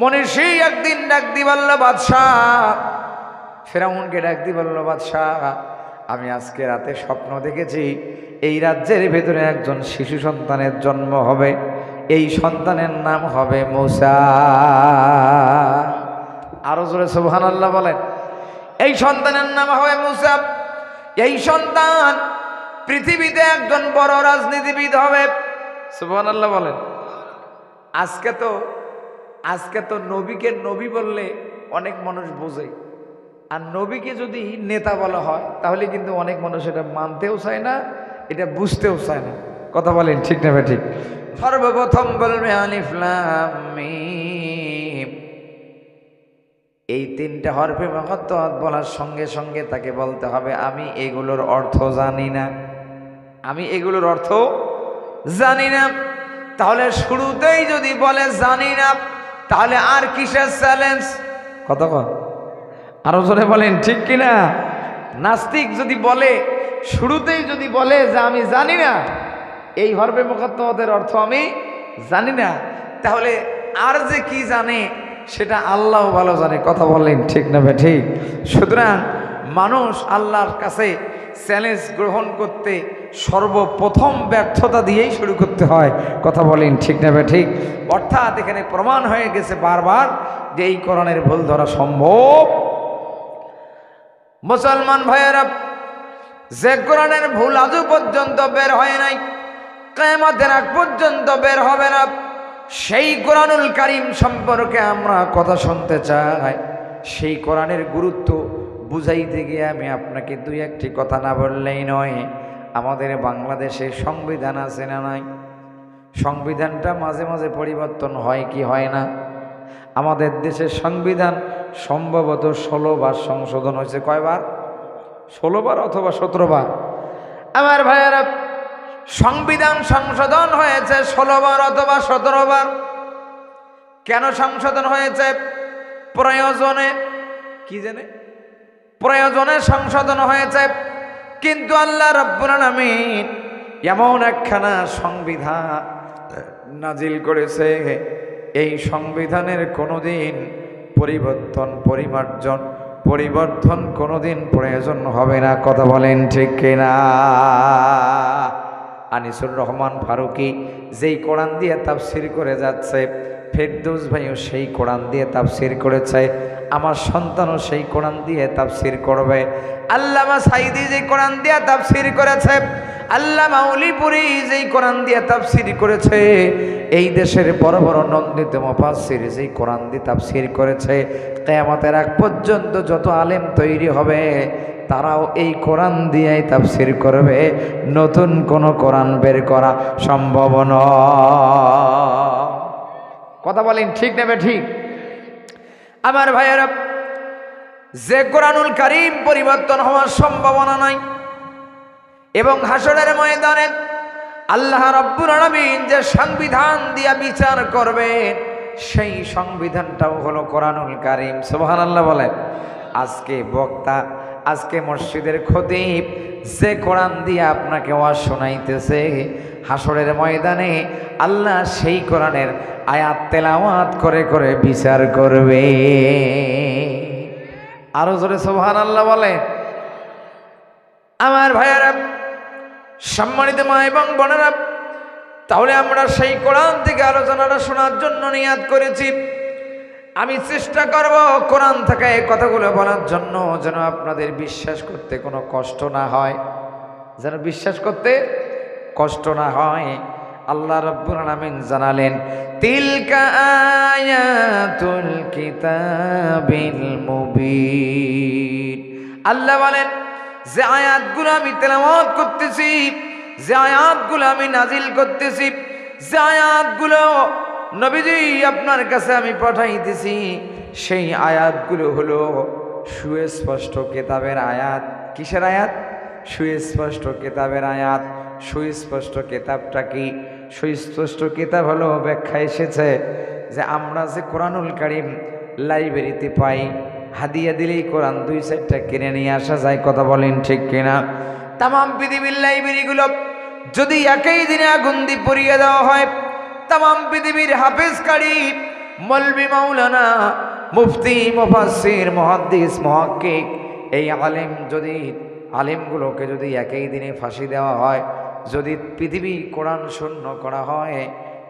মনীষী একদিন ডাক দি বলল বাদশাহ। ফেরাউনকে ডাক দি বলল বাদশাহ, আমি আজকে রাতে স্বপ্ন দেখেছি এই রাজ্যের ভেতরে একজন শিশু সন্তানের জন্ম হবে। এই সন্তানের নাম হবে মৌসা। আরও জোরে সুবহান আল্লাহ বলেন। এই সন্তানের নাম হবে মুসা। এই সন্তান পৃথিবীতে একজন বড় রাজনীতিবিদ হবে। সুবহান আল্লাহ বলেন। আজকে তো আজকে তো নবীকে নবী বললে অনেক মানুষ বোঝে। আর নবীকে যদি নেতা বলা হয়, তাহলে কিন্তু অনেক মানুষ এটা মানতেও চায় না, এটা বুঝতেও চায় না। কথা বলেন, ঠিক না ভাই, ঠিক? সর্বপ্রথম বলবে আলিফলাম মিম। এই তিনটে হরফে মহত্ব বলার সঙ্গে সঙ্গে তাকে বলতে হবে, আমি এগুলোর অর্থ জানি না। আমি এগুলোর অর্থ জানি না। তাহলে শুরুতেই যদি বলে জানি না তাহলে আর কিসের চ্যালেঞ্জ কত আরও জোরে বলেন, ঠিক কিনা? নাস্তিক যদি বলে, শুরুতেই যদি বলে যে আমি জানি না, এই হরবে মোকাত্তদের অর্থ আমি জানি না, তাহলে আর যে কি জানে, সেটা আল্লাহ ভালো জানে। কথা বললেন, ঠিক না ভাই, ঠিক? সুতরাং মানুষ আল্লাহর কাছে চ্যালেঞ্জ গ্রহণ করতে সর্বপ্রথম ব্যর্থতা দিয়েই শুরু করতে হয়। কথা বলেন ঠিক না ঠিক? অর্থাৎ এখানে প্রমাণ হয়ে গেছে বারবার যে এই করণের ভুল ধরা সম্ভব। মুসলমান ভাইয়েরা, যে কোরআনের ভুল আজও পর্যন্ত বের হয় নাই কেমাতের আগ পর্যন্ত বের হবে না। সেই কোরআনুল কারিম সম্পর্কে আমরা কথা শুনতে চাই। সেই কোরআনের গুরুত্ব বুঝাইতে গিয়ে আমি আপনাকে দুই একটি কথা না বললেই নয়, আমাদের বাংলাদেশে সংবিধান আছে না নাই? সংবিধানটা মাঝে মাঝে পরিবর্তন হয় কি হয় না? আমাদের দেশের সংবিধান সম্ভবত ষোলো বার সংশোধন হয়েছে। কয়বার ষোলো বার অথবা সতেরো বার? আমার ভাইয়েরা, সংবিধান সংশোধন হয়েছে ষোলো বার অথবা সতেরো বার। কেন সংশোধন হয়েছে? প্রয়োজনে, কি জানে? প্রয়োজনে সংশোধন হয়েছে। কিন্তু আল্লাহ রব্বুল আলামিন এমন একখানা সংবিধান নাজিল করেছে। এই সংবিধানের কোনোদিন পরিবর্তন, পরিমার্জন পরিবর্তন কোনোদিন প্রয়োজন হবে না। কথা বলেন ঠিক কিনা? আনিসুর রহমান ফারুকি যেই কোরআন দিয়ে তাফসির করে যাচ্ছে ফেরদৌস ভাইও সেই কোরআন দিয়ে তাফসির করেছে। আমার সন্তানও সেই কোরআন দিয়ে তাফসির করবে। আল্লামা সাইদি যে কোরআন দিয়ে তাফসির করেছে, আল্লামা উলিপুরি যেই কোরআন দিয়ে তাফসির করেছে, এই দেশের বড় বড় নন্দিত মুফাসসির যেই কোরআন দিয়ে তাফসির করেছে, কেয়ামতের আগ পর্যন্ত যত আলেম তৈরি হবে, তারাও এই কোরআন দিয়েই তাফসির করবে। নতুন কোনো কোরআন বের করা সম্ভব নয়। কথা বলেন, ঠিক নেবে ঠিক? আমার ভাইয়েরা, যে কোরআনুল কারিম পরিবর্তন হওয়ার সম্ভাবনা নাই এবং হাসনের ময়দানে আল্লাহ রব্বুর আলামিন যে সংবিধান দিয়া বিচার করবেন, সেই সংবিধানটাও হলো কোরআনুল কারিম। সুবহানাল্লাহ বলেন, আজকে বক্তা আজকে মসজিদের খতিব যে কোরআন দিয়ে আপনাকে ওয়াজ শোনাইতেছে হাসরের ময়দানে আল্লাহ সেই কোরআনের আয়াত তেলাওয়াত করে করে বিচার করবে। আরও জোরে সোহান আল্লাহ বলে আমার ভাইয়েরা, সম্মানিত মা এবং বোনেরা, তাহলে আমরা সেই কোরআন থেকে আলোচনাটা শোনার জন্য নিয়াদ করেছি। আমি চেষ্টা করব কোরআন থেকে এই কথাগুলো বলার জন্য যেন আপনাদের বিশ্বাস করতে কোনো কষ্ট না হয়। যেন বিশ্বাস করতে কষ্ট না হয়। আল্লাহ রব্বুল আলামিন জানালেন, তিলকা আয়াতুল কিতাবিল মুবিন। আল্লাহ বলেন, যে আয়াতগুলো আমি তেলাওয়াত করতেছি, যে আয়াতগুলো আমি নাজিল করতেছি, যে আয়াতগুলো নবীজি, আপনার কাছে আমি পাঠাইতেছি সেই আয়াতগুলো হলো সুস্পষ্ট কেতাবের আয়াত। কিসের আয়াত? সুস্পষ্ট কেতাবের আয়াত। সুস্পষ্ট কেতাবটা কি? সুস্পষ্ট কেতাব হলো ব্যাখ্যা এসেছে যে আমরা যে কোরআনুল কারিম লাইব্রেরিতে পাই, হাদিয়া দিলেই কোরআন দুই সাইডটা কিনে নিয়ে আসা যায়, কথা বলেন ঠিক কিনা? তামাম পৃথিবীর লাইব্রেরিগুলো যদি একই দিনে আগুন দিয়ে পরিয়ে দেওয়া হয় তামাম পৃথিবীর হাফেজ কারি মলবি মাওলানা, মুফতি, মুফাসসির, মুহাদ্দিস, মুহাক্কিক, এই আলেম যদি, আলেমগুলোকে যদি একই দিনে ফাঁসি দেওয়া হয়, যদি পৃথিবী কোরআন শূন্য করা হয়,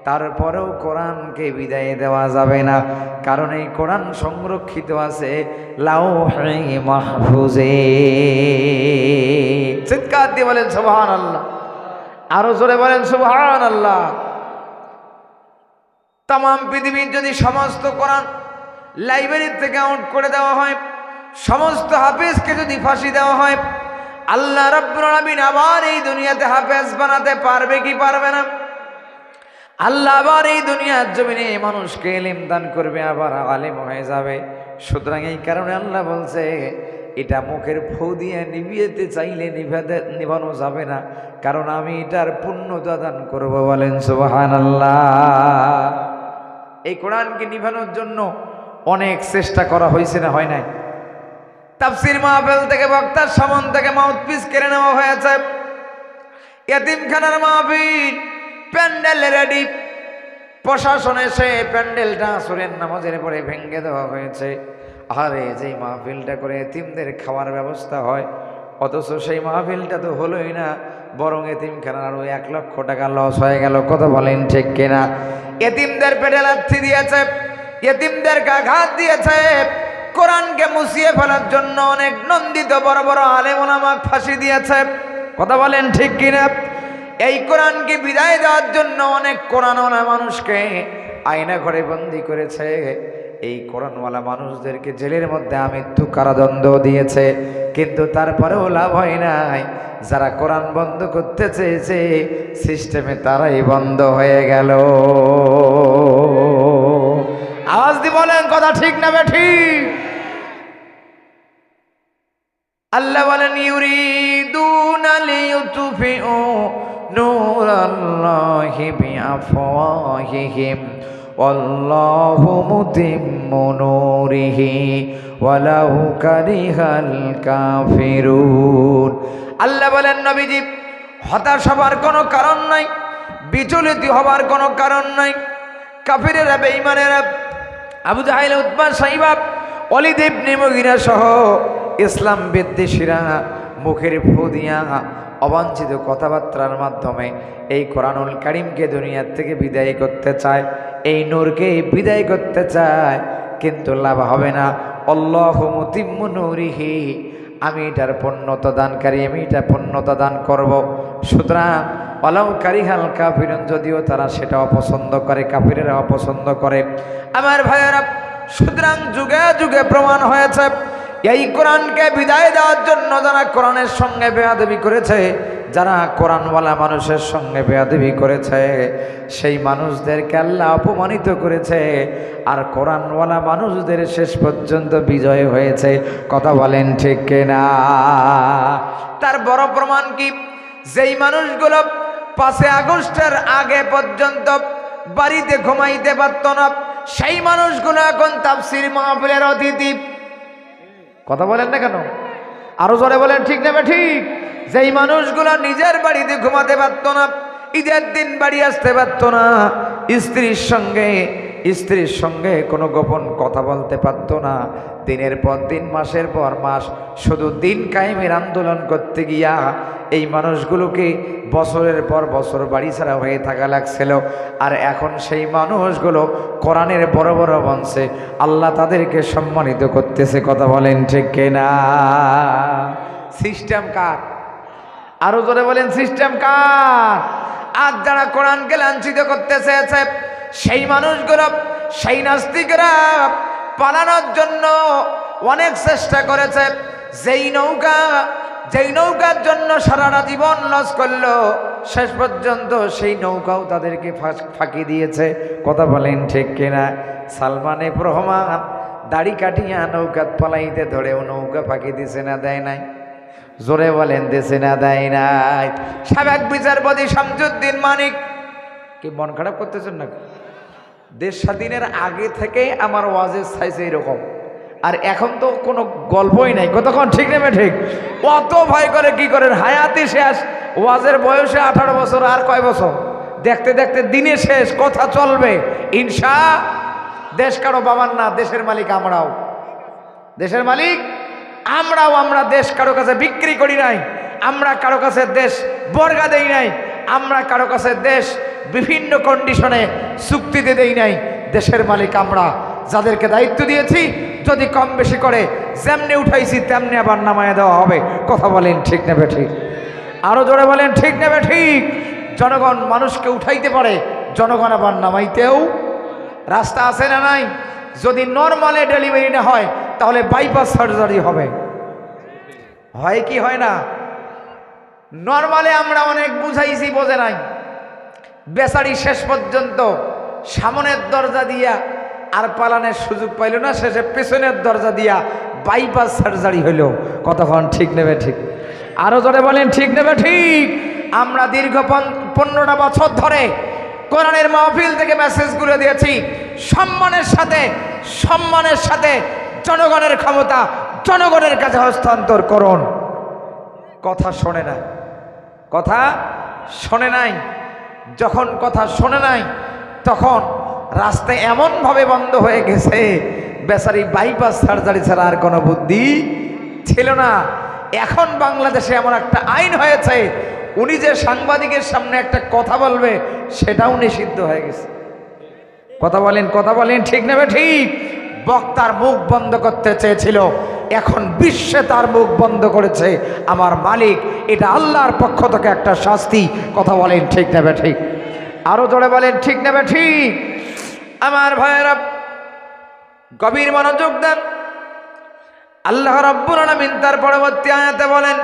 তারপরেও কোরআনকে বিদায় দেওয়া যাবে না। কারণ এই কোরআন সংরক্ষিত আছে লাউ মাহফুজে। চিৎকার দিয়ে বলেন সুবহান আল্লাহ আরও জোরে বলেন সুবহান আল্লাহ তাম পৃথিবীর যদি সমস্ত কোরআন লাইব্রেরি থেকে আউট করে দেওয়া হয়, সমস্ত হাফেজকে যদি ফাঁসি দেওয়া হয়, আল্লাহ রব্বুল আবার এই দুনিয়াতে হাফেজ বানাতে পারবে কি পারবে না? আল্লাহ আবার এই দুনিয়ার জমিনে মানুষকে এলিম দান করবে, আবার আলেম হয়ে যাবে। সুতরাং এই কারণে আল্লাহ বলছে, এটা মুখের ফৌ দিয়ে নিভিয়েতে চাইলে নিভাতে নিভানো যাবে না, কারণ আমি এটার পূর্ণতা দান করব বলেন সুবাহান আল্লাহ এই কোরআনকে নিভানোর জন্য অনেক চেষ্টা করা হয়েছে না হয় নাই। তাফসির মাহফিল থেকে বক্তার সামন থেকে মাউথপিস কেড়ে নেওয়া হয়েছে। এতিমখানার মাহফিল, প্যান্ডেল রেডি। প্রশাসন এসে প্যান্ডেলটা আসরের নামাজের পরে ভেঙে দেওয়া হয়েছে। আরে যেই মাহফিলটা করে এতিমদের খাওয়ার ব্যবস্থা হয় অথচ সেই মাহফিলটা তো হলোই না, বরং এতিমখানার আরও এক লক্ষ টাকা লস হয়ে গেল কত বলেন ঠিক কিনা? এতিমদের পেটে লাথি দিয়েছে এতিমদেরকে আঘাত দিয়েছে, কোরআনকে মুছিয়ে ফেলার জন্য অনেক নন্দিত বড় বড় আলেম ওলামাক ফাঁসি দিয়েছে, কথা বলেন ঠিক কিনা? এই কোরআনকে বিদায় দেওয়ার জন্য অনেক কোরআনওয়ালা মানুষকে আয়না ঘরে বন্দি করেছে, এই কোরআনওয়ালা মানুষদেরকে জেলের মধ্যে মৃত্যু কারাদণ্ড দিয়েছে কিন্তু তারপরেও লাভ হয় নাই। যারা কোরআন বন্ধ করতে চেয়েছে সিস্টেমে তারাই বন্ধ হয়ে গেল। আওয়াজ দি বলেন, কথা ঠিক না বে ঠিক আল্লাহ বলেন, ইউরিদুন লিইউতফিউ নূরাল্লাহি বিআফওয়াহিহিম। ওয়াল্লাহু মুতিম্মু নূরিহি ওয়ালাউ কারিহাল কাফিরুন আল্লাহ বলেন, নবীজি, হতাশ হবার কোনো কারণ নাই, বিচলিত হবার কোনো কারণ নাই। কাফিরেরা, বেঈমানেরা, আবু জাহাইল উৎপা সাইবাব অলিদেব নিমগিরা সহ ইসলাম বিদ্বেষীরা মুখের ফু দিয়া অবাঞ্ছিত কথাবার্তার মাধ্যমে এই কোরআনুল কারিমকে দুনিয়ার থেকে বিদায় করতে চায়। এই নূরকে বিদায় করতে চায়, কিন্তু লাভ হবে না। অল্লাহ মুতিম্মু নূরিহি, আমি এটার পণ্যতা দানকারী আমি এটা পণ্যতা দান করব। সুতরাং অলাউ কারিহাল কাফিরন, যদিও তারা সেটা অপছন্দ করে, কাফিরেরা অপছন্দ করে। আমার ভাইয়েরা, সুতরাং যুগে যুগে প্রমাণ হয়েছে এই কোরআনকে বিদায় দেওয়ার জন্য যারা কোরআনের সঙ্গে বেয়াদবি করেছে, যারা কোরআনওয়ালা মানুষের সঙ্গে বেয়াদবি করেছে, সেই মানুষদেরকে আল্লাহ অপমানিত করেছে। আর কোরআনওয়ালা মানুষদের শেষ পর্যন্ত বিজয় হয়েছে। কথা বলেন ঠিক কিনা? তার বড় প্রমাণ কি? যেই মানুষগুলো পাঁচে আগস্টের আগে পর্যন্ত বাড়িতে ঘুমাইতে পারত না, সেই মানুষগুলো এখন তাফসির মাহফিলের অতিথি। কথা বলেন না কেন? আরও জোরে বলেন, ঠিক নেবে ঠিক। যেই মানুষগুলো নিজের বাড়িতে ঘুমাতে পারতো না, ঈদের দিন বাড়ি আসতে পারতো না, স্ত্রীর সঙ্গে স্ত্রীর সঙ্গে কোনো গোপন কথা বলতে পারতো না দিনের পর দিন, মাসের পর মাস, শুধু দিন কায়েমের আন্দোলন করতে গিয়া এই মানুষগুলোকে বছরের পর বছর বাড়ি ছাড়া হয়ে থাকা লাগছিল। আর এখন সেই মানুষগুলো কোরআনের বড় বড় বংশে আল্লাহ তাদেরকে সম্মানিত করতেছে, কথা বলেন ঠিক কিনা? সিস্টেম কার? আরও জোরে বলেন, সিস্টেম কার? আজ যারা কোরআনকে লাঞ্ছিত করতে চেয়েছে, সেই মানুষগুলো, সেই নাস্তিকরা পালানোর জন্য অনেক চেষ্টা করেছে। যেই নৌকা, যেই নৌকার জন্য সারাটা জীবন লস করল, শেষ পর্যন্ত সেই নৌকাও তাদেরকে ফাঁকি দিয়েছে। কথা বলেন ঠিক কিনা? সালমান এফ রহমান দাড়ি কাটিয়া নৌকা পলাইতে ধরেও নৌকা ফাঁকি দিছে না, দেয় নাই। জোরে বলেন দেশে না, দেয় নাই। সাবেক বিচারপতি শামসুদ্দিন মানিক, কি মন খারাপ করতেছেন না দেশ স্বাধীনের আগে থেকে আমার ওয়াজের সাইজ এরকম আর এখন তো কোনো গল্পই নাই। কতক্ষণ? ঠিক নেবে ঠিক? অত ভয় করে কি করেন? হায়াতি শেষ। ওয়াজের বয়সে আঠারো বছর, আর কয় বছর? দেখতে দেখতে দিনে শেষ, কথা চলবে। ইনশা, দেশ কারও বাবার না, দেশের মালিক আমরাও। দেশের মালিক, আমরাও আমরা দেশ কারও কাছে বিক্রি করি নাই। আমরা কারও কাছে দেশ বর্গা দেই নাই। আমরা কারও কাছে দেশ বিভিন্ন কন্ডিশনে চুক্তিতে দেই নাই, দেশের মালিক আমরা। যাদেরকে দায়িত্ব দিয়েছি, যদি কম বেশি করে যেমনি উঠাইছি, তেমনি আবার নামায় দেওয়া হবে। কথা বলেন ঠিক নেবে ঠিক আরও জোরে বলেন ঠিক নেবে ঠিক জনগণ মানুষকে উঠাইতে পারে, জনগণ আবার নামাইতেও রাস্তা আছে না নাই? যদি নর্মালে ডেলিভারি না হয়, তাহলে বাইপাস সার্জারি হবে। হয় কি হয় না? নর্মালে আমরা অনেক বুঝাইছি, বোঝে নাই। বেচারি শেষ পর্যন্ত সামনের দরজা দিয়া আর পালানের সুযোগ পাইল না, শেষে পেছনের দরজা দিয়া বাইপাস সার্জারি হইল। কতক্ষণ? ঠিক নেবে ঠিক। আরও জোরে বলেন, ঠিক নেবে ঠিক। আমরা দীর্ঘ পনেরোটা বছর ধরে কোরআনের মাহফিল থেকে মেসেজ মেসেজগুলো দিয়েছি। সম্মানের সাথে সম্মানের সাথে জনগণের ক্ষমতা, জনগণের কাছে হস্তান্তর করণ কথা শোনে না। কথা শোনে নাই। যখন কথা শোনে নাই, তখন রাস্তা এমনভাবে বন্ধ হয়ে গেছে, বেচারি বাইপাস সার্জারি ছাড়া আর কোনো বুদ্ধি ছিল না। এখন বাংলাদেশে এমন একটা আইন হয়েছে, উনি যে সাংবাদিকের সামনে একটা কথা বলবে, সেটাও নিষিদ্ধ হয়ে গেছে। কথা বলেন কথা বলেন, ঠিক নেবে ঠিক? বক্তার মুখ বন্ধ করতে চেয়েছিল। এখন বিশ্বে তার মুখ বন্ধ করেছে। আমার মালিক, এটা আল্লাহর পক্ষ থেকে একটা শাস্তি। কথা বলেন ঠিক নেবে ঠিক আরও জোরে বলেন ঠিক নেবে ঠিক আমার ভাইয়েরা, গভীর মনোযোগ দেন। আল্লাহ রব্বুল আলামিন তার পরবর্তী আয়াতে বলেন,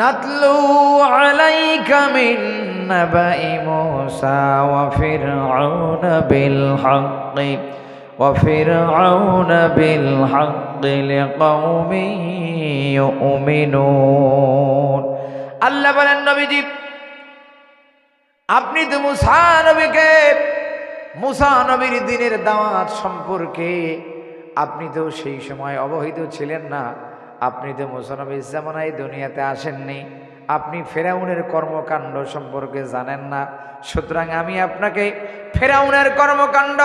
নাতলু আলাইকা মিন নাবাই মূসা ওয়া ফিরআউন বিল বিল হাক্কি লিকাউমিন ইউমিনুন আল্লাহ বলেন, নবীজি, আপনি তো মুসা নবীকে, মুসা নবীর দিনের দাওয়াত সম্পর্কে আপনি তো সেই সময় অবহিত ছিলেন না। আপনি তো মুসা নবীর জামানায় দুনিয়াতে আসেননি। আপনি ফেরাউনের কর্মকাণ্ড সম্পর্কে জানেন না। সুতরাং আমি আপনাকে ফেরাউনের কর্মকাণ্ড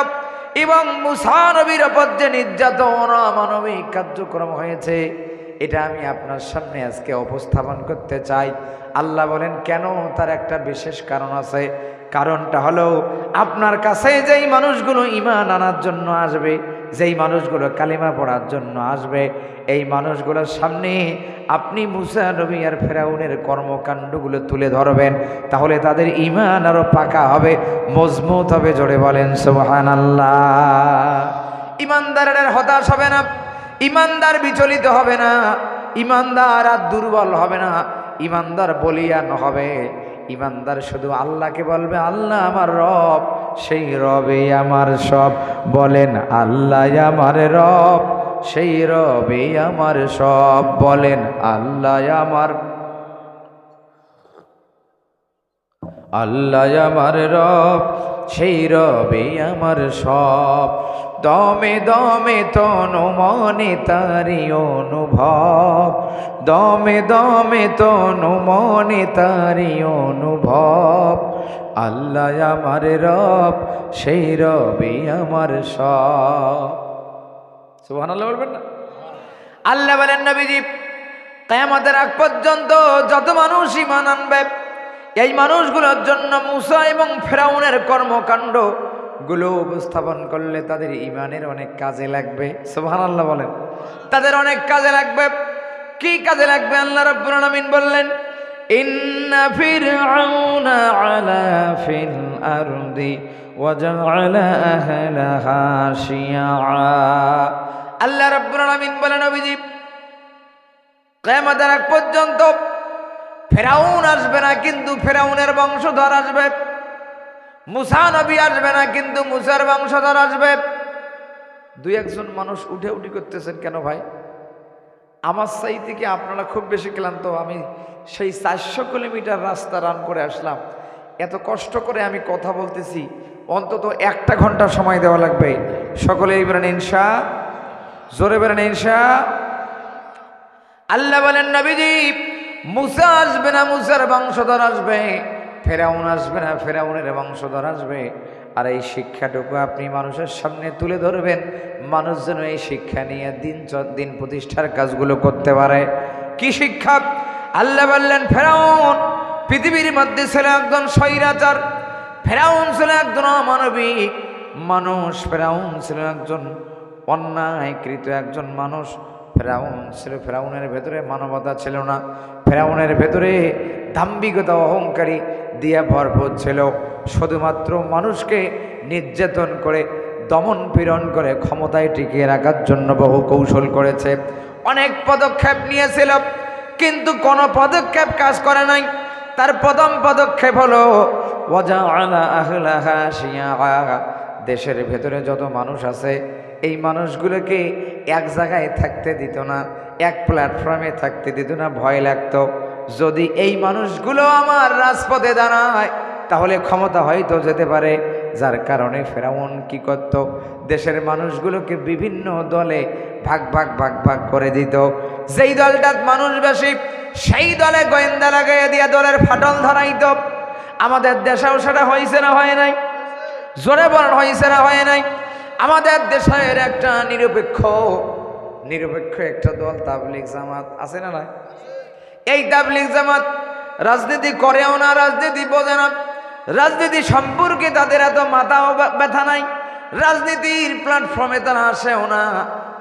এবং মুসানবীর ওপর যে নির্যাতন অমানবিক কার্যক্রম হয়েছে। এটা আমি আপনার সামনে আজকে উপস্থাপন করতে চাই। আল্লাহ বলেন, কেন তার একটা বিশেষ কারণ আছে? কারণটা হলো, আপনার কাছে যেই মানুষগুলো ইমান আনার জন্য আসবে, যেই মানুষগুলো কালিমা পড়ার জন্য আসবে এই মানুষগুলোর সামনে আপনি মুসা, নবী আর ফেরাউনের কর্মকাণ্ডগুলো তুলে ধরবেন, তাহলে তাদের ইমান আরও পাকা হবে, মজবুত হবে, জোরে বলেন সোহান আল্লাহ ইমানদারের হতাশ হবে না ইমানদার বিচলিত হবে না ইমানদার আর দুর্বল হবে না ইমানদার বলিয়ান হবে। ইমানদার শুধু আল্লাহকে বলবে, আল্লাহ আমার রব, সেই রবে আমার সব। বলেন, আল্লাহ আমার রব। সেই রবে আমার সব বলেন, আল্লাহ আমার। আল্লাহ আমার রব, সেই রবে আমার সব। দমে দমে তনু মনে তারি অনুভব। দমে দমে তনু মনে তারি অনুভব। আল্লাহ আমার রব, সেই রবে আমার সব। সুবহান আল্লাহ বলবেন না? আল্লাহ বলেন, নবীজি, কেয়ামতের আগ পর্যন্ত যত মানুষ ইমান আনবে, এই মানুষগুলোর জন্য মুসা এবং ফেরাউনের কর্মকাণ্ডগুলো উপস্থাপন করলে তাদের ইমানের অনেক কাজে লাগবে। সোহান আল্লাহ বলেন। তাদের অনেক কাজে লাগবে। কি কাজে লাগবে? আল্লাহ রব্বুল আলামিন বললেন, ইন্না ফিরআউনা আলা ফিল আরদি ওয়াজআলা আহলাহা শিয়া আল্লাহ রব্বুল আলামিন বলেন, নবীজি, কিয়ামতের আগ পর্যন্ত ফেরাউন আসবে না, কিন্তু ফেরাউনের বংশধর আসবে। মুসা নবী আসবে না, কিন্তু মুসার বংশধর আসবে। দুই একজন মানুষ উঠে উঠি করতেছেন, কেন ভাই? আমার সাই থেকে আপনারা খুব বেশি ক্লান্ত? আমি সেই চারশো কিলোমিটার রাস্তা রান করে আসলাম। এত কষ্ট করে আমি কথা বলতেছি, অন্তত একটা ঘণ্টা সময় দেওয়া লাগবে। সকলেই বেরেন ইনশা জোরে বেরেন ইনশা। আল্লাহ বলেন, নবীজি, মুসা আসবে না, মুসার বংশধর আসবে। ফেরাউন আসবে না, ফেরাউনের বংশধর আসবে। আর এই শিক্ষাটুকু আপনি মানুষের সামনে তুলে ধরবেন। মানুষ যেন এই শিক্ষা নিয়ে দিন দিন প্রতিষ্ঠার কাজগুলো করতে পারে। কি শিক্ষা? আল্লাহ বললেন, ফেরাউন, পৃথিবীর মধ্যে ছিল একজন স্বৈরাচার। ফেরাউন ছিল একজন অমানবিক মানুষ ফেরাউন ছিল একজন অন্যায়কৃত একজন মানুষ, ফেরাউন, ছিল ফেরাউনের ভেতরে মানবতা ছিল না। ফেরাউনের ভেতরে দাম্ভিকতা, অহংকারী দিয়া ভরপুর ছিল। শুধুমাত্র মানুষকে নির্যাতন করে, দমন পীড়ন করে ক্ষমতায় টিকিয়ে রাখার জন্য বহু কৌশল করেছে। অনেক পদক্ষেপ নিয়েছিল, কিন্তু কোনো পদক্ষেপ কাজ করে নাই। তার প্রথম পদক্ষেপ হলো আহলাহা শিয়াআ। দেশের ভেতরে যত মানুষ আছে এই মানুষগুলোকে এক জায়গায় থাকতে দিত না, এক প্ল্যাটফর্মে থাকতে দিত না, ভয় লাগতো। যদি এই মানুষগুলো আমার রাজপথে দাঁড়ায়, তাহলে ক্ষমতা হয়তো যেতে পারে। যার কারণে ফেরাউন কি করত? দেশের মানুষগুলোকে বিভিন্ন দলে ভাগ ভাগ ভাগ ভাগ করে দিত। যেই দলটার মানুষ বেশি, সেই দলে গোয়েন্দা লাগাইয়া দিয়া দলের ফাটল ধরাইত। আমাদের দেশেও সেটা হয়েছে না হয় নাই? জোরে বলেন, হয়েছে না হয় নাই? আমাদের দেশের একটা নিরপেক্ষ নিরপেক্ষ একটা দল তাবলিক জামাত, আছে না না এই তাবলিক জামাত রাজনীতি করেও না, রাজনীতি বোঝে না। রাজনীতি সম্পর্কে তাদের এত মাথাও ব্যথা নাই। রাজনীতির প্ল্যাটফর্মে তারা আসেও না।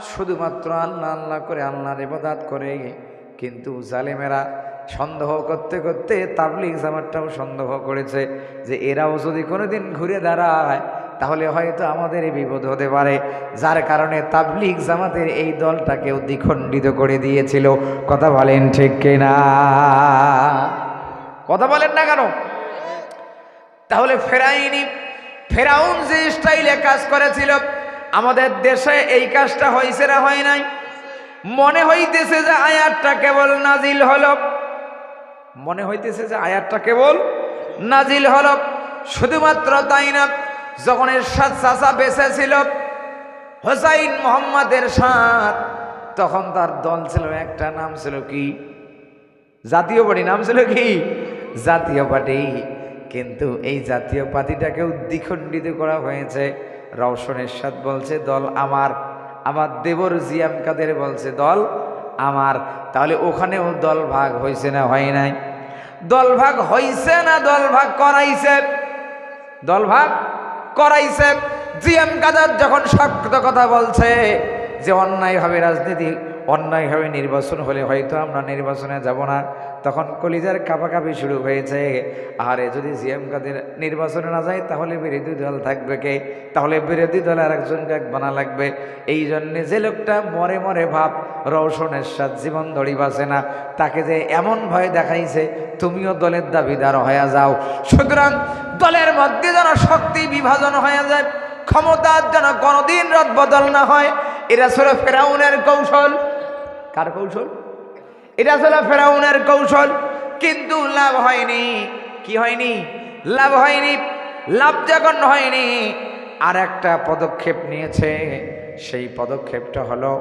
শুধুমাত্র আল্লাহ আল্লাহ করে আল্লাহর ইবাদাত করে। কিন্তু জালেমেরা সন্দেহ করতে করতে তাবলিগ জামাতটাও সন্দেহ করেছে যে এরাও যদি কোনোদিন ঘুরে দাঁড়ায় তাহলে হয়তো আমাদের এই বিপদ হতে পারে, যার কারণে তাবলিগ জামাতের এই দলটাকেও দ্বিখণ্ডিত করে দিয়েছিল। কথা বলেন ঠিক কিনা? কথা বলেন না কেন? তাহলে ফেরাইনি, ফেরাউন যে স্টাইলে কাজ করেছিল, আমাদের দেশে এই কাজটা হয়েছে না হয় নাই? মনে হইতেছে যে আয়াতটা কেবল নাজিল হলো। মনে হইতেছে যে আয়াতটা কেবল নাজিল হলো। শুধুমাত্র তাই না যখন এর সাত চাষা বেঁচে ছিল হোসাইন মোহাম্মদের সাথ তখন তার দল ছিল, একটা নাম ছিল কি? জাতীয় পার্টি, নাম ছিল কি? জাতীয় পার্টি। কিন্তু এই জাতীয় পার্টিটাকেও দ্বিখণ্ডিত করা হয়েছে। রওশন এরশাদ বলছে, দল আমার আমার দেবর জিয়াম কাদের বলছে, দল আমার। তাহলে ওখানেও দল ভাগ হয়েছে না হয় নাই? দল ভাগ হয়েছে না দল ভাগ করাইছে? দল ভাগ করাইছে জিএম কাদার যখন শক্ত কথা বলছে যে অন্যায়ভাবে রাজনীতি অন্যায়ভাবে নির্বাচন হলে হয়তো আমরা নির্বাচনে যাব না। তখন কলিজার কাপাকাপি শুরু হয়েছে। আরে, যদি জিএম কাদের নির্বাচনে না যায়, তাহলে বিরোধী দল থাকবে কে? তাহলে বিরোধী দল আর একজনকে এক বানা লাগবে। এই জন্যে যে লোকটা মরে মরে ভাব, রওশনের সাথ জীবন ধরি বাঁচে না। তাকে যে এমন ভয় দেখাইছে, তুমিও দলের দাবিদার হয়ে যাও। সুতরাং দলের মধ্যে যেন শক্তি বিভাজন হয়ে যায়, ক্ষমতার যেন কোনোদিন রদ বদল না হয়, এরা ছিল ফেরাউনের কৌশল। কার কৌশল? এটা ছিল ফেরাউনের কৌশল, কিন্তু লাভ হয়নি। কি হয়নি? লাভ হয়নি, লাভ যখন হয়নি, আর একটা পদক্ষেপ নিয়েছে, সেই পদক্ষেপটা হলো,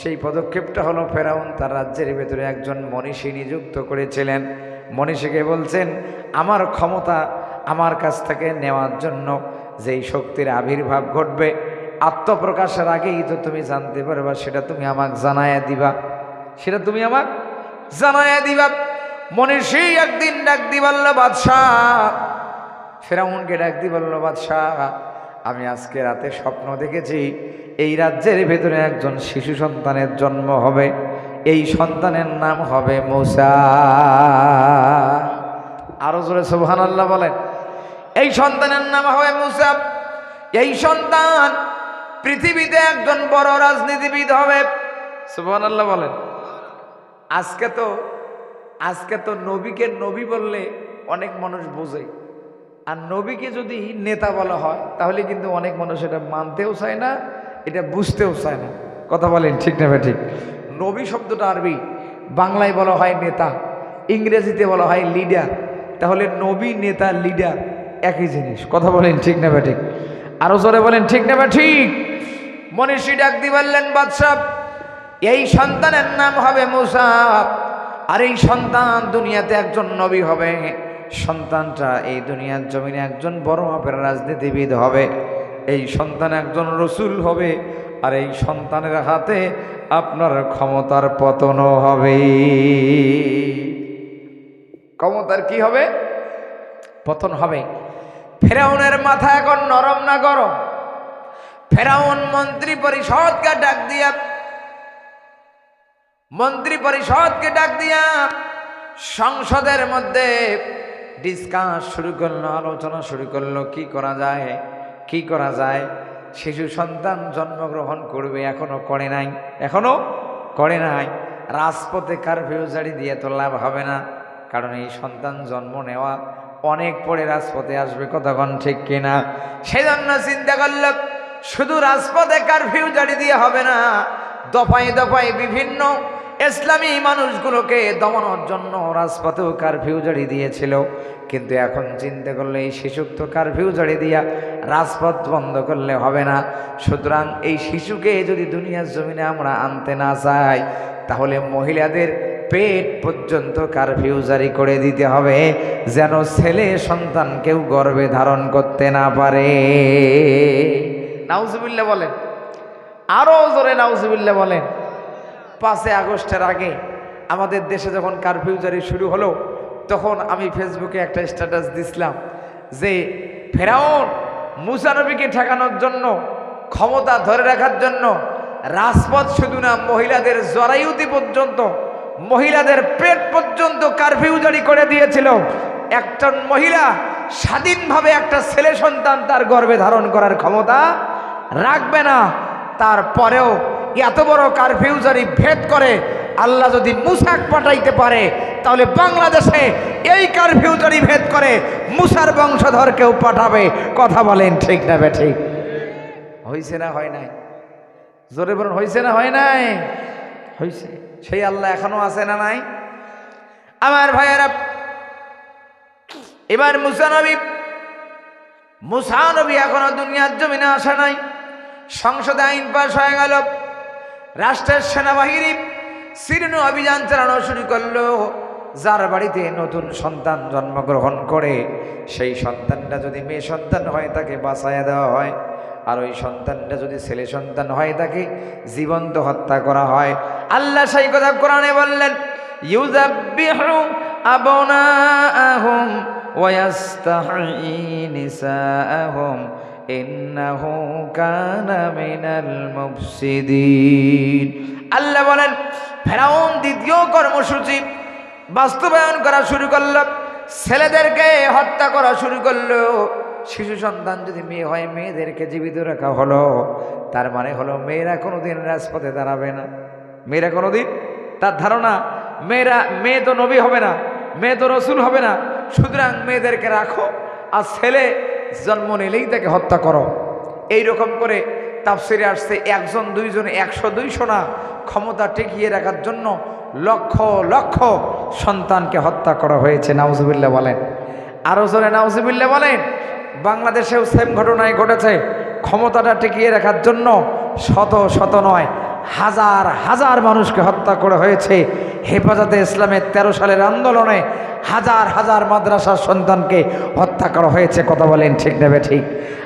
সেই পদক্ষেপটা হলো ফেরাউন তার রাজ্যের ভেতরে একজন মনীষী নিযুক্ত করেছিলেন। মনীষীকে বলছেন, আমার ক্ষমতা আমার কাছ থেকে নেওয়ার জন্য যেই শক্তির আবির্ভাব ঘটবে আত্মপ্রকাশের আগেই তো তুমি জানতে পারবা, সেটা তুমি আমাকে জানায়া দিবা। সেটা তুমি আমাক জানায়া দিবা। মনীষী একদিন ডাক দিবাল্ল বাদশাহ। ফেরাউনকে ডাক দিবাল্ল বাদশাহ, আমি আজকে রাতে স্বপ্ন দেখেছি, এই রাজ্যের ভেতরে একজন শিশু সন্তানের জন্ম হবে। এই সন্তানের নাম হবে মূসা। আরও জোরে সোহান আল্লাহ বলেন, এই সন্তানের নাম হবে মুসা। এই সন্তান পৃথিবীতে একজন বড় রাজনীতিবিদ হবে। সুবহান আল্লাহ বলেন। আজকে তো আজকে তো নবীকে নবী বললে অনেক মানুষ বোঝে। আর নবীকে যদি নেতা বলা হয়, তাহলে কিন্তু অনেক মানুষ এটা মানতেও চায় না, এটা বুঝতেও চায় না। কথা বলেন ঠিক না ভাই, ঠিক? নবী শব্দটা আরবি। বাংলায় বলা হয় নেতা, ইংরেজিতে বলা হয় লিডার। তাহলে নবী, নেতা, লিডার একই জিনিস। কথা বলেন ঠিক না ভাই, ঠিক? আরও জোরে বলেন ঠিক না ভাই, ঠিক? মনীষী ডাক দি বললেন, বাদশাহ, এই সন্তানের নাম হবে মুসা, আর এই সন্তান দুনিয়াতে একজন নবী হবে। সন্তানটা এই দুনিয়ার জমিনে একজন বড় মাপের রাজনীতিবিদ হবে। এই সন্তান একজন রসুল হবে, আর এই সন্তানের হাতে আপনার ক্ষমতার পতনও হবে। ক্ষমতার কি হবে? পতন হবে। ফেরাউনের মাথা এখন নরম না গরম? ফেরাউন মন্ত্রী পরিষদকে ডাক দিয়া, মন্ত্রী পরিষদকে ডাক দিয়া সংসদের মধ্যে ডিসকাস শুরু করল, আলোচনা শুরু করল, কি করা যায়, কি করা যায়? শিশু সন্তান জন্মগ্রহণ করবে, এখনও করে নাই, এখনও করে নাই। রাজপথে কারফিউ জারি দিয়ে তো লাভ হবে না, কারণ এই সন্তান জন্ম নেওয়া অনেক পরে রাজপথে আসবে কতক্ষণ ঠিক কিনা? সেজন্য চিন্তা করল শুধু রাজপথে কারফিউ জারি দিয়ে হবে না, দফায় দফায় বিভিন্ন ইসলামী মানুষগুলোকে দমানোর জন্য রাজপথেও কারফিউ জারি দিয়েছিল। কিন্তু এখন চিন্তা করলে এই শিশুক তো কারফিউ জারি দিয়া রাজপথ বন্ধ করলে হবে না। সুতরাং এই শিশুকে যদি দুনিয়ার জমিনে আমরা আনতে না চাই, তাহলে মহিলাদের পেট পর্যন্ত কারফিউ জারি করে দিতে হবে, যেন ছেলে সন্তান কেউ গর্ভে ধারণ করতে না পারে। নাউজুবিল্লা বলেন। আরও জোরে নাউজুবিল্লা বলেন। পাঁচে আগস্টের আগে আমাদের দেশে যখন কারফিউ জারি শুরু হলো, তখন আমি ফেসবুকে একটা স্ট্যাটাস দিছিলাম যে ফেরাউন মুসানবীকে ঠেকানোর জন্য, ক্ষমতা ধরে রাখার জন্য রাজপথ শুধু না, মহিলাদের জরায়ুতি পর্যন্ত, মহিলাদের পেট পর্যন্ত কারফিউ জারি করে দিয়েছিল। একজন মহিলা স্বাধীনভাবে একটা ছেলে সন্তান তার গর্ভে ধারণ করার ক্ষমতা রাখবে না। তারপরেও এত বড় কারফিউ জারি ভেদ করে আল্লাহ যদি মুসাক পাঠাইতে পারে, তাহলে বাংলাদেশে এই কারফিউ জারি ভেদ করে মুসার বংশধর কেউ পাঠাবে। কথা বলেন ঠিক না ঠিক হয়েছে না হয় নাই? জোরে বলুন হয়েছে না হয় নাই? হয়েছে সেই আল্লাহ এখনও আছে না নাই? আমার ভাইয়েরা, এবার মুসানবী মুসানবী এখনও দুনিয়ার জমিনে আসে নাই। সংসদে আইন পাশ হয়ে গেল। রাষ্ট্রের সেনাবাহিনী সিরিন অভিযান চালানো শুরু করল। যার বাড়িতে নতুন সন্তান জন্মগ্রহণ করে, সেই সন্তানটা যদি মেয়ে সন্তান হয়, তাকে বাঁচাইয়া দেওয়া হয়। আর ওই সন্তানটা যদি ছেলে সন্তান হয়, তাকে জীবন্ত হত্যা করা হয়। আল্লাহ সেই কথা কোরআনে বললেন ইউজাব্বিহু আবনাআহুম ইন্নাহু কানা মিনাল মুফসিদিন। আল্লাহ বলেন, ফেরাউন দ্বিতীয় কর্মসূচি বাস্তবায়ন করা শুরু করল, ছেলেদেরকে হত্যা করা শুরু করল, শিশু সন্তান যদি মেয়ে হয়, মেয়েদেরকে জীবিত রাখা হলো, তার মানে হলো মেয়েরা কোনোদিন রাজপথে দাঁড়াবে না। মেয়েরা কোনোদিন, তার ধারণা, মেয়েরা, মেয়ে তো নবী হবে না, মেয়ে তো রসুল হবে না, সুতরাং মেয়েদেরকে রাখো, আর ছেলে জন্ম নিলেই তাকে হত্যা করো। এই রকম করে তাফসিরে আসছে, একজন, দুইজন, একশো, দুইশো না ক্ষমতা টিকিয়ে রাখার জন্য লক্ষ লক্ষ সন্তানকে হত্যা করা হয়েছে নাউজুবিল্লা বলেন। আরও জোরে নাউজুবিল্লা বলেন, বাংলাদেশেও সেম ঘটনায় ঘটেছে। ক্ষমতাটা টিকিয়ে রাখার জন্য শত শত নয় হাজার হাজার মানুষকে হত্যা করা হয়েছে। হেফাজতে ইসলামের তেরো সালের আন্দোলনে হাজার হাজার মাদ্রাসার সন্তানকে হত্যা করা হয়েছে। কথা বলেন ঠিক নেবে ঠিক।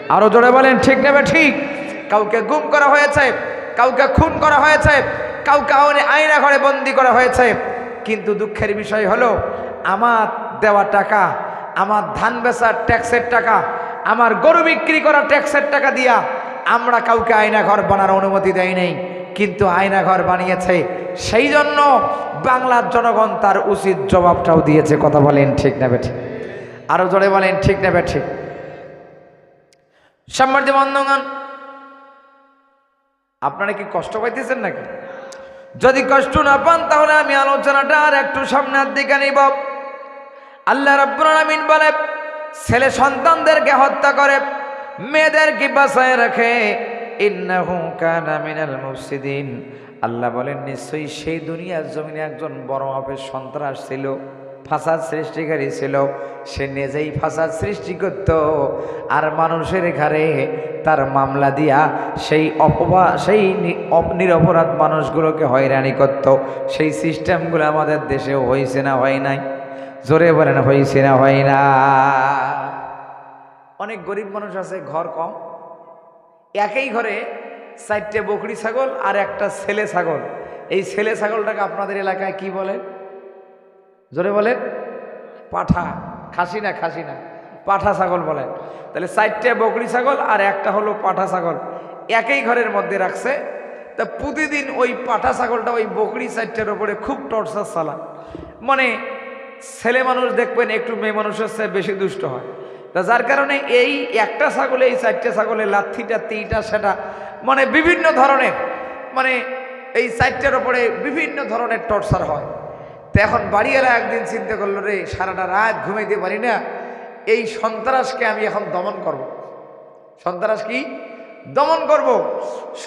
আরও জোরে বলেন ঠিক নেবে ঠিক। কাউকে গুম করা হয়েছে, কাউকে খুন করা হয়েছে, কাউকে আয়না ঘরে বন্দি করা হয়েছে। কিন্তু দুঃখের বিষয় হলো, আমার দেওয়া টাকা, আমার ধান বেচার ট্যাক্সের টাকা, আমার গরু বিক্রি করা ট্যাক্সের টাকা দিয়া আমরা কাউকে আয়না ঘর বানার অনুমতি দেয় নেই। কিন্তু আয়না ঘর বানিয়েছে। সেই জন্য বাংলার জনগণ তার উচিত জবাবটাও দিয়েছে। কথা বলেন ঠিক নেবে ঠিক আরও জোরে বলেন ঠিক নেবে ঠিক সম্মানিত বন্ধগণ, আপনারা কি কষ্ট পাইতেছেন নাকি? যদি কষ্ট না পান, তাহলে আমি আলোচনাটা আর একটু সামনের দিকে নিব। আল্লাহ রাব্বুল বলে, ছেলে সন্তানদেরকে হত্যা করে, মেয়েদেরকে বাঁচায় রাখে। আল্লাহ বলেন, নিশ্চয়ই সেই দুনিয়ার জমিনে একজন বড় মাপের সন্ত্রাস ছিল, ফাসাদ সৃষ্টিকারী ছিল। সে নিজেই ফাসাদ সৃষ্টি করত, আর মানুষের ঘরে তার মামলা দিয়া সেই অপবা, সেই নিরপরাধ মানুষগুলোকে হয়রানি করত। সেই সিস্টেমগুলো আমাদের দেশেও হয়েছে না, হয় নাই? জোরে বলেন, হয়েছে না, হয় না? অনেক গরিব মানুষ আছে, ঘর কম। একই ঘরে চারটে বকরি ছাগল আর একটা ছেলে ছাগল। এই ছেলে ছাগলটাকে আপনাদের এলাকায় কি বলেন? জোরে বলেন। পাঠা। খাসি না খাসি না। পাঠা ছাগল বলেন। তাহলে চারটে বকরি ছাগল আর একটা হলো পাঠা ছাগল। একই ঘরের মধ্যে রাখছে। তা প্রতিদিন ওই পাঠা ছাগলটা ওই বকরি চারটের ওপরে খুব টর্চার চালায়। মানে ছেলে মানুষ দেখবেন একটু মেয়ে মানুষের চেয়ে বেশি দুষ্ট হয়। তা যার কারণে এই একটা ছাগলে, এই চারটে ছাগলে, লাথিটা, তিনটা, সেটা মানে বিভিন্ন ধরনের মানে এই চারটের ওপরে বিভিন্ন ধরনের টর্চার হয় তো এখন বাড়িওয়ালা একদিন চিন্তা করল, রে, সারাটা রাত ঘুমাইতে পারি না, এই সন্ত্রাসকে আমি এখন দমন করব। সন্ত্রাস কি দমন করব।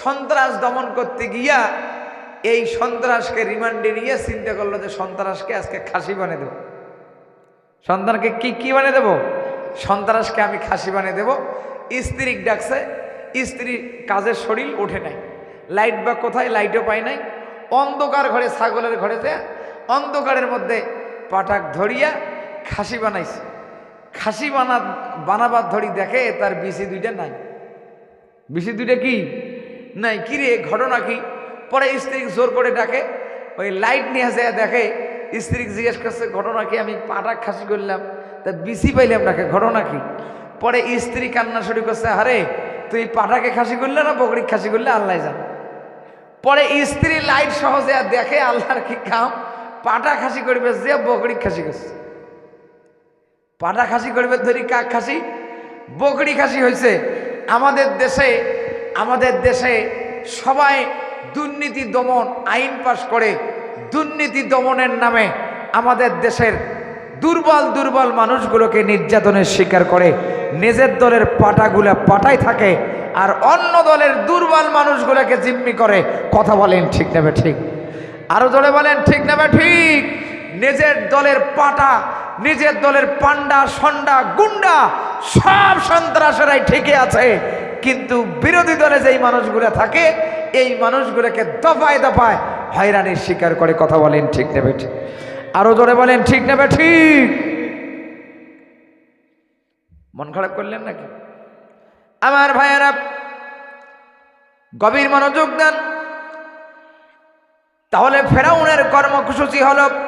সন্ত্রাস দমন করতে গিয়া এই সন্ত্রাসকে রিমান্ডে নিয়ে চিন্তা করল যে সন্ত্রাসকে আজকে খাসি বানিয়ে দেব সন্তানকে কি কি বানিয়ে দেব সন্ত্রাসকে আমি খাসি বানিয়ে দেব। স্ত্রী ডাকছে, স্ত্রী কাজের শরীর ওঠে নাই। লাইট বা কোথায় লাইটও পায় নাই। অন্ধকার ঘরে, ছাগলের ঘরেতে অন্ধকারের মধ্যে পাটাক ধরিয়া খাসি বানাইছে। খাসি বানা, বানাবার ধরি দেখে তার বিসি দুইটা নাই। বিসি দুইটা কি? নাই। কি রে, ঘটনা কি? পরে স্ত্রী জোর করে ডাকে, ওই লাইট নিয়ে যায় দেখে স্ত্রী জিজ্ঞেস করছে, ঘটনা কি? আমি পাটা খাসি করলাম। তা বিসি পাইলাম ডাকে ঘটনা কি? পরে স্ত্রী কান্না শুরু করছে, আরে, তুই পাটাকে খাসি করলে না বকরি খাসি করলে? আল্লাহ জান। পরে স্ত্রী লাইট সহজে আর দেখে, আল্লাহর কি কাম? পাটা খাসি করবে যে বকরি খাসি করছে। পাটা খাসি করবে ধরি কাক খাসি? বকরি খাসি হয়েছে আমাদের দেশে আমাদের দেশে সবাই দুর্নীতি দমন আইন পাশ করে দুর্নীতি দমনের নামে আমাদের দেশের দুর্বল দুর্বল মানুষগুলোকে নির্যাতনের শিকার করে নিজের দলের পাটাগুলা পাটাই থাকে আর অন্য দলের দুর্বল মানুষগুলোকে জিম্মি করে। কথা বলেন ঠিক নেবে ঠিক আরও জোরে বলেন ঠিক নেবে ঠিক নিজের দলের পাটা, নিজের দলের পান্ডা, সন্ডা, গুন্ডা সব সন্ত্রাসেরাই ঠিকই আছে। কিন্তু বিরোধী দলে যেই মানুষগুলো থাকে এই মানুষগুলোকে দফায় দফায় হয়রানির শিকার করে কথা বলেন, ঠিক নেবে ঠিক। আরও জোরে বলেন, ঠিক নেবে ঠিক। মন খারাপ করলেন নাকি? আমার ভাইয়েরা, গভীর মনোযোগ দেন। তাহলে ফেরাউনের কর্মসূচি হল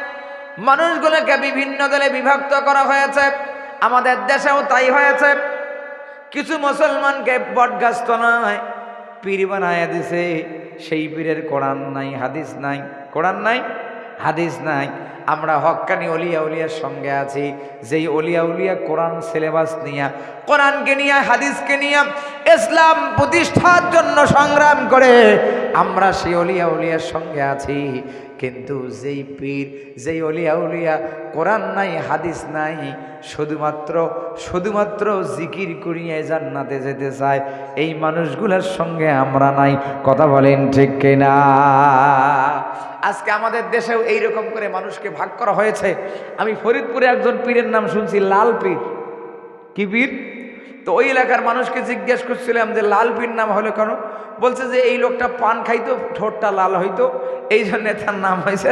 মানুষগুলোকে বিভিন্ন দলে বিভক্ত করা হয়েছে। আমাদের দেশেও তাই হয়েছে। কিছু মুসলমানকে বটগাস্ত নয়, পীর বানায় দিছে। সেই পীরের কোরআন নাই, হাদিস নাই। কোরআন নাই, হাদিস নাই। আমরা হক্কানি অলিয়া উলিয়ার সঙ্গে আছি। যেই অলিয়া উলিয়া কোরআন সিলেবাস নিয়ে, কোরআনকে নিয়ে, হাদিসকে নিয়ে ইসলাম প্রতিষ্ঠার জন্য সংগ্রাম করে, আমরা সেই অলিয়া উলিয়ার সঙ্গে আছি। কিন্তু যেই পীর, যেই অলিয়া উলিয়া কোরআন নাই, হাদিস নাই, শুধুমাত্র শুধুমাত্র জিকির করিয়ে জান্নাতে যেতে চায়, এই মানুষগুলোর সঙ্গে আমরা নাই। কথা বলেন ঠিক কিনা? আজকে আমাদের দেশেও এইরকম করে মানুষকে ভাগ করা হয়েছে। আমি ফরিদপুরে একজন পীরের নাম শুনছি, লাল পীর। কি পীর? তো ওই এলাকার মানুষকে জিজ্ঞেস করছিলাম যে, লাল পীর নাম হলো কেন? বলছে যে, এই লোকটা পান খাইতো, ঠোঁটটা লাল হইতো, এই জন্যে তার নাম হয়েছে